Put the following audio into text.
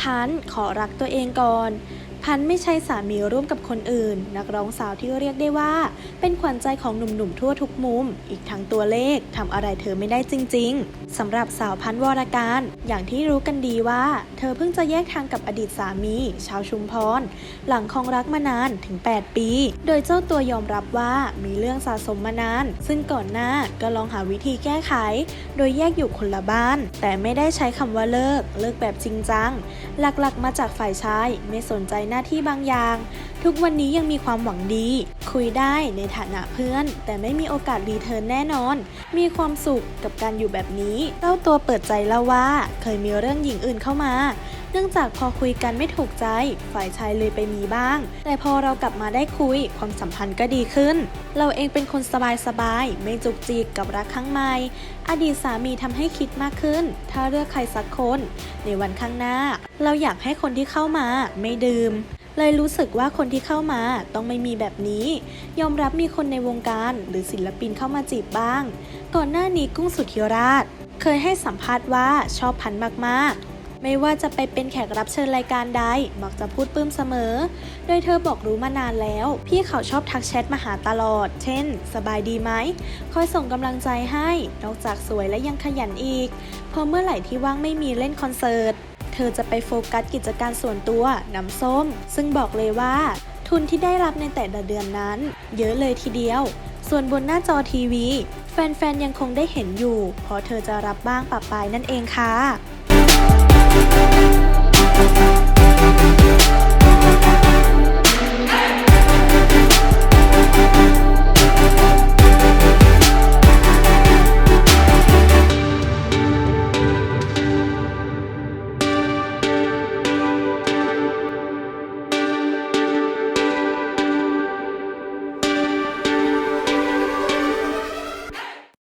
พันขอรักตัวเองก่อน พันธ์ไม่ใช่สามีร่วมกับคนอื่น นักร้องสาวที่เรียกได้ว่า เป็นขวัญใจของหนุ่มๆทั่วทุกมุม อีกทั้งตัวเลขทำอะไรเธอไม่ได้จริง ๆสำหรับสาวพันธ์วรการ อย่างที่รู้กันดีว่า เธอเพิ่งจะแยกทางกับอดีตสามี ชาวชุมพร หลังคองรักมานานถึง 8 ปี โดยเจ้าตัวยอมรับว่ามีเรื่องสะสมมานาน ซึ่งก่อนหน้าก็ลองหาวิธีแก้ไข โดยแยกอยู่คนละบ้าน แต่ไม่ได้ใช้คำว่าเลิก เลิกแบบจริงจังหลักๆ มาจากฝ่ายชายไม่สนใจหน้าที่บางอย่าง ทุกวันนี้ยังมีความหวังดี คุยได้ในฐานะเพื่อน แต่ไม่มีโอกาสรีเทิร์นแน่นอน มีความสุขกับการอยู่แบบนี้เจ้าตัวเปิดใจเล่าว่า เคยมีเรื่องหญิงอื่นเข้ามา นื่องจากพอคุยกันไม่ถูกใจ ฝ่ายชายเลยไปมีบ้าง แต่พอเรากลับมาได้คุย ความสัมพันธ์ก็ดีขึ้น เราเองเป็นคนสบายๆไม่จุกจิกกับรักครั้งใหม่ อดีตสามีทำให้คิดมากขึ้น ถ้าเลือกใครสักคน ในวันข้างหน้า เราอยากให้คนที่เข้ามาไม่ดื่มเลยรู้สึกว่าคนที่เข้ามาต้องไม่มีแบบนี้ ยอมรับมีคนในวงการหรือศิลปินเข้ามาจีบบ้าง ก่อนหน้านี้กุ้งสุธิราช เคยให้สัมภาษณ์ว่าชอบพันมากๆ ไม่ว่าจะไปเป็นแขกรับเชิญรายการใดมักจะพูดปลื้มเสมอ โดยเธอบอกรู้มานานแล้ว พี่เขาชอบทักแชทมาหาตลอด เช่น สบายดีไหม คอยส่งกำลังใจให้ นอกจากสวยและยังขยันอีก พอเมื่อไหร่ที่ว่างไม่มีเล่นคอนเสิร์ต เธอจะไปโฟกัสกิจการส่วนตัว น้ำส้ม ซึ่งบอกเลยว่า ทุนที่ได้รับในแต่ละเดือนนั้น เยอะเลยทีเดียว ส่วนบนหน้าจอทีวี แฟนๆ ยังคงได้เห็นอยู่ เพราะเธอจะรับบ้างปะปายนั่นเองค่ะ